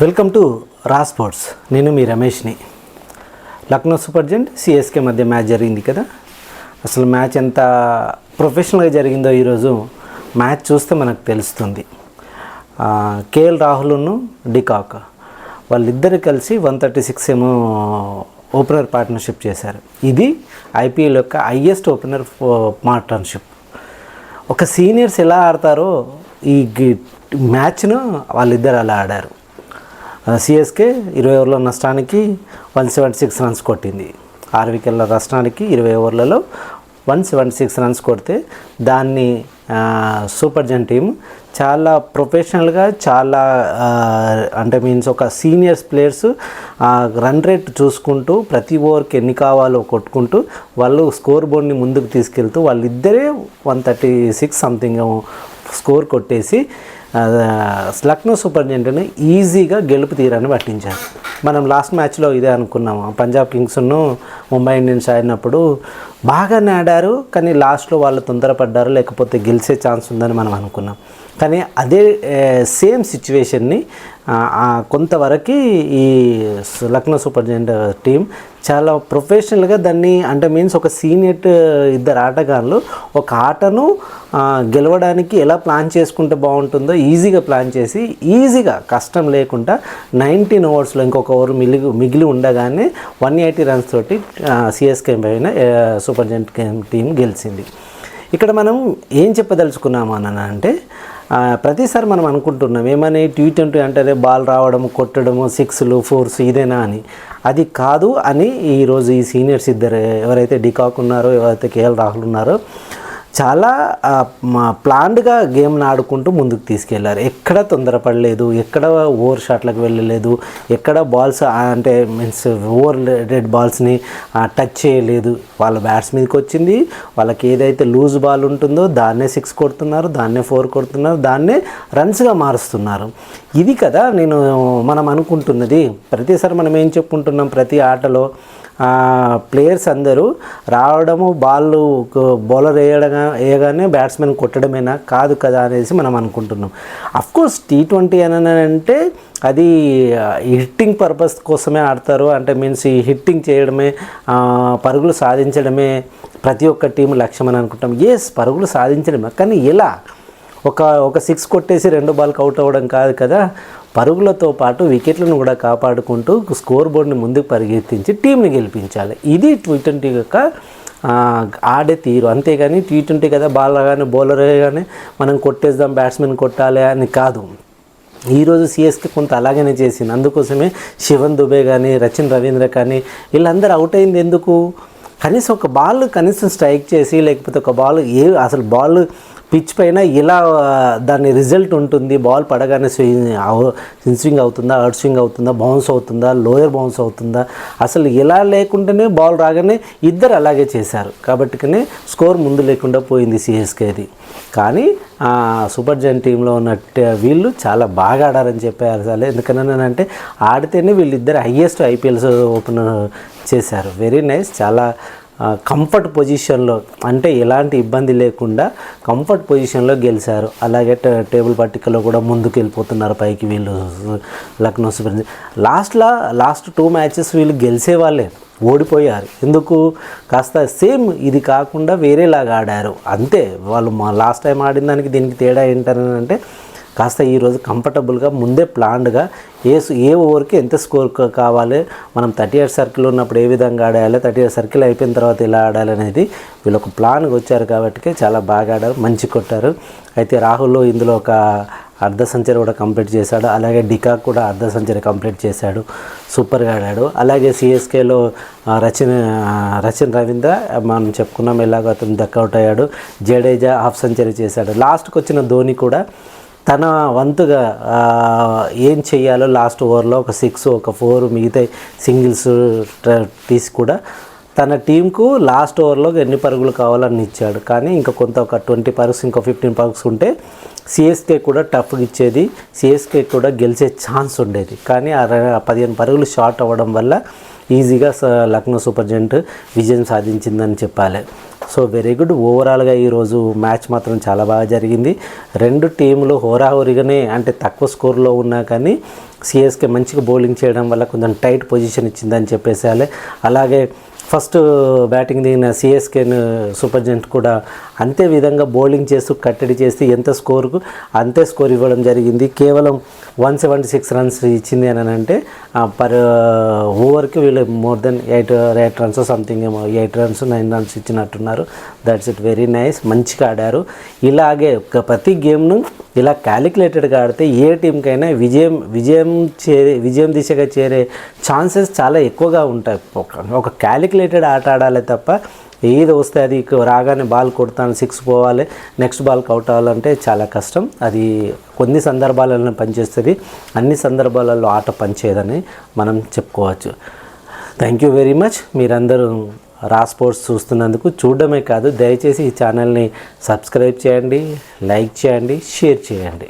Welcome to రా sports. నేను మీ రమేష్ని. లక్నో సూపర్ జెంట్ సిఎస్కే మధ్య మ్యాచ్ జరిగింది కదా? అసలు మ్యాచ్ ఎంత ప్రొఫెషనల్గా జరిగిందో ఈరోజు మ్యాచ్ చూస్తే మనకు తెలుస్తుంది. కేఎల్ రాహుల్ను డికాక్. వాళ్ళిద్దరు కలిసి వన్ థర్టీ సిక్స్ ఏమో ఓపెనర్ పార్ట్నర్షిప్ చేశారు. ఇది ఐపీఎల్ యొక్క హయ్యెస్ట్ ఓపెనర్ పార్ట్నర్షిప్. ఒక సీనియర్స్ ఎలా ఆడతారో ఈ మ్యాచ్ను వాళ్ళిద్దరు అలా ఆడారు. సిఎస్కే ఇరవై ఓవర్ల నష్టానికి వన్ సెవెంటీ సిక్స్ రన్స్ కొట్టింది. ఆరు వికెట్ల నష్టానికి ఇరవై ఓవర్లలో వన్ సెవెంటీ సిక్స్ రన్స్ కొడితే దాన్ని సూపర్ జన్ టీం చాలా ప్రొఫెషనల్గా చాలా అంటే మీన్స్ ఒక సీనియర్స్ ప్లేయర్స్ రన్ రేట్ చూసుకుంటూ ప్రతి ఓవర్కి ఎన్ని కావాలో కొట్టుకుంటూ వాళ్ళు స్కోర్ బోర్డ్ని ముందుకు తీసుకెళ్తూ వాళ్ళిద్దరే one thirty six something score కొట్టేసి లక్నో సూపర్ జెంట్ని ఈజీగా గెలుపు తీరాన్ని పట్టించారు. మనం లాస్ట్ మ్యాచ్లో ఇదే అనుకున్నాము. పంజాబ్ కింగ్స్ను ముంబై ఇండియన్స్ ఆడినప్పుడు బాగానే ఆడారు కానీ లాస్ట్లో వాళ్ళు తొందరపడ్డారు లేకపోతే గెలిచే ఛాన్స్ ఉందని మనం అనుకున్నాం. కానీ అదే సేమ్ సిచ్యువేషన్ని కొంతవరకు ఈ లక్నో సూపర్ జెంట్ టీం చాలా ప్రొఫెషనల్గా దాన్ని అంటే మీన్స్ ఒక సీనియర్ ఇద్దరు ఆటగాళ్ళు ఒక ఆటను గెలవడానికి ఎలా ప్లాన్ చేసుకుంటే బాగుంటుందో ఈజీగా ప్లాన్ చేసి ఈజీగా కష్టం లేకుండా నైన్టీన్ ఓవర్స్లో ఇంకొక ఓవర్ మిగిలి మిగిలి ఉండగానే వన్ ఎయిటీ రన్స్ తోటి సిఎస్కే పైన సూపర్ జెంట్ టీం గెలిచింది. ఇక్కడ మనం ఏం చెప్పదలుచుకున్నాము అని అంటే ప్రతిసారి మనం అనుకుంటున్నాం ఏమని టీ ట్వంటీ అంటేనే బాల్ రావడము కొట్టడము సిక్స్లు ఫోర్స్ ఇదేనా అని. అది కాదు అని ఈరోజు ఈ సీనియర్స్ ఇద్దరు ఎవరైతే డికాక్ ఉన్నారో ఎవరైతే కేఎల్ రాహుల్ ఉన్నారో చాలా ప్లాన్డ్గా గేమ్ని ఆడుకుంటూ ముందుకు తీసుకెళ్ళారు. ఎక్కడ తొందరపడలేదు ఎక్కడ ఓవర్ షాట్లకు వెళ్ళలేదు ఎక్కడ బాల్స్ అంటే మీన్స్ ఓవర్ రెడ్ బాల్స్ని టచ్ చేయలేదు. వాళ్ళ బ్యాట్స్ మీదకి వచ్చింది. వాళ్ళకి ఏదైతే లూజ్ బాల్ ఉంటుందో దాన్నే సిక్స్ కొడుతున్నారు దాన్నే ఫోర్ కొడుతున్నారు దాన్నే రన్స్గా మారుస్తున్నారు. ఇది కదా నేను మనం అనుకుంటున్నది. ప్రతిసారి మనం ఏం చెప్పుకుంటున్నాం? ప్రతి ఆటలో ప్లేయర్స్ అందరూ రావడము బాల్ బౌలర్ వేయడగా వేయగానే బ్యాట్స్మెన్ కొట్టడమేనా కాదు కదా అనేసి మనం అనుకుంటున్నాం. అఫ్కోర్స్ టీ ట్వంటీ అని అంటే అది హిట్టింగ్ పర్పస్ కోసమే ఆడతారు. అంటే మీన్స్ ఈ హిట్టింగ్ చేయడమే పరుగులు సాధించడమే ప్రతి ఒక్క టీం లక్ష్యం అని అనుకుంటాం. ఎస్ పరుగులు సాధించడమే. కానీ ఎలా? ఒక ఒక సిక్స్ కొట్టేసి రెండు బాల్కి అవుట్ అవ్వడం కాదు కదా. పరుగులతో పాటు వికెట్లను కూడా కాపాడుకుంటూ స్కోర్ బోర్డుని ముందుకు పరిగెత్తించి టీంని గెలిపించాలి. ఇది టీ ట్వంటీ యొక్క ఆడే తీరు. అంతేగాని టీ ట్వంటీ కదా బాల్ కానీ బౌలర్ కానీ మనం కొట్టేద్దాం బ్యాట్స్మెన్ కొట్టాలి అని కాదు. ఈరోజు సిఎస్కి కొంత అలాగనే చేసింది. అందుకోసమే శివన్ దుబే కానీ రచిన్ రవీంద్ర కానీ వీళ్ళందరూ అవుట్ అయింది ఎందుకు? కనీసం ఒక బాల్ కనీసం స్ట్రైక్ చేసి లేకపోతే ఒక బాల్ ఏ అసలు బాల్ పిచ్ పైన ఇలా దాని రిజల్ట్ ఉంటుంది. బాల్ పడగానే స్వింగ్ స్వింగ్ అవుతుందా అవుట్ స్వింగ్ అవుతుందా బౌన్స్ అవుతుందా లోయర్ బౌన్స్ అవుతుందా? అసలు ఇలా లేకుండానే బాల్ రాగానే ఇద్దరు అలాగే చేశారు. కాబట్టికనే స్కోర్ ముందు లేకుండా పోయింది సిఎస్కేది. కానీ సూపర్ జైన్ టీంలో ఉన్న వీళ్ళు చాలా బాగా ఆడారని చెప్పారు. అసలు ఎందుకనంటే ఆడితేనే వీళ్ళిద్దరు హయ్యెస్ట్ ఐపీఎల్స్ ఓపెనర్ చేశారు. Very nice. చాలా కంఫర్ట్ పొజిషన్లో అంటే ఎలాంటి ఇబ్బంది లేకుండా కంఫర్ట్ పొజిషన్లో గెలిచారు. అలాగే టేబుల్ పట్టికలో కూడా ముందుకు వెళ్ళిపోతున్నారు పైకి వీళ్ళు లక్నో సూపర్ లాస్ట్లో లాస్ట్ టూ మ్యాచెస్ వీళ్ళు గెలిచే వాళ్ళే ఓడిపోయారు. ఎందుకు? కాస్త సేమ్ ఇది కాకుండా వేరేలాగా ఆడారు. అంతే వాళ్ళు మా లాస్ట్ టైం ఆడిన దానికి దీనికి తేడా ఏంటని అంటే కాస్త ఈరోజు కంఫర్టబుల్గా ముందే ప్లాన్డ్గా ఏ ఏ ఓవర్కి ఎంత స్కోర్ కావాలి మనం థర్టీ ఎయిట్ సర్కిల్ ఉన్నప్పుడు ఏ విధంగా ఆడాలి థర్టీ ఎయిట్ సర్కిల్ అయిపోయిన తర్వాత ఎలా ఆడాలి అనేది వీళ్ళు ఒక ప్లాన్గా వచ్చారు కాబట్టి చాలా బాగా ఆడారు మంచి కొట్టారు. అయితే రాహుల్ ఇందులో ఒక అర్ధ సెంచరీ కూడా కంప్లీట్ చేశాడు అలాగే డికాక్ కూడా అర్ధ సెంచరీ కంప్లీట్ చేశాడు సూపర్గా ఆడాడు. అలాగే సిఎస్కేలో రచిన్ రచిన్ రవీంద్ర మనం చెప్పుకున్నాం ఎలాగో అతను డక్అవుట్ అయ్యాడు జడేజా హాఫ్ సెంచరీ చేశాడు. లాస్ట్కి వచ్చిన ధోని కూడా తన వంతుగా ఏం చేయాలో లాస్ట్ ఓవర్లో ఒక సిక్స్ ఒక ఫోర్ మిగతా సింగిల్స్ తీసి కూడా తన టీంకు లాస్ట్ ఓవర్లో ఎన్ని పరుగులు కావాలని ఇచ్చాడు. కానీ ఇంకా కొంత ఒక ట్వంటీ పరుగుస్ ఇంకో ఫిఫ్టీన్ పరుగుస్ ఉంటే సిఎస్కే కూడా టఫ్గా ఇచ్చేది. సిఎస్కే కూడా గెలిచే ఛాన్స్ ఉండేది. కానీ ఆ పదిహేను పరుగులు షార్ట్ అవ్వడం వల్ల ఈజీగా స- లక్నో సూపర్ జెంట్ విజయం సాధించిందని చెప్పాలి. So very good. ఓవరాల్గా ఈరోజు మ్యాచ్ మాత్రం చాలా బాగా జరిగింది. రెండు టీములు హోరాహోరిగానే అంటే తక్కువ స్కోర్లో ఉన్నా కానీ సిఎస్కే మంచిగా బౌలింగ్ చేయడం వల్ల కొంచెం టైట్ పొజిషన్ ఇచ్చిందని చెప్పేసి అలాగే ఫస్ట్ బ్యాటింగ్ దిగిన సిఎస్కే సూపర్జెంట్ కూడా అంతే విధంగా బౌలింగ్ చేస్తూ కట్టడి చేసి ఎంత స్కోర్కు అంతే స్కోర్ ఇవ్వడం జరిగింది. కేవలం వన్ సెవెంటీ సిక్స్ రన్స్ ఇచ్చింది అని అంటే పర్ ఓవర్కి వీళ్ళు more than eight eight runs something ఏమో ఎయిట్ రన్స్ నైన్ రన్స్ ఇచ్చినట్టున్నారు. దట్స్ ఇట్ వెరీ నైస్ మంచిగా ఆడారు. ఇలాగే ఒక ప్రతి గేమ్ను ఇలా క్యాలిక్యులేటెడ్గా ఆడితే ఏ టీంకైనా విజయం విజయం చేరే విజయం దిశగా చేరే ఛాన్సెస్ చాలా ఎక్కువగా ఉంటాయి. ఒక ఒక క్యాలిక్యులేటెడ్ ఆట ఆడాలి తప్ప ఏది వస్తే అది రాగానే బాల్ కొడతాను సిక్స్ పోవాలి నెక్స్ట్ బాల్కి అవుట్ అవ్వాలంటే చాలా కష్టం. అది కొన్ని సందర్భాలలో పనిచేస్తుంది. అన్ని సందర్భాలలో ఆట పనిచేయదని మనం చెప్పుకోవచ్చు. థ్యాంక్ యూ వెరీ మచ్ మీరందరూ రా స్పోర్ట్స్ చూస్తున్నందుకు చూడడమే కాదు దయచేసి ఈ ఛానల్ని సబ్స్క్రైబ్ చేయండి లైక్ చేయండి షేర్ చేయండి.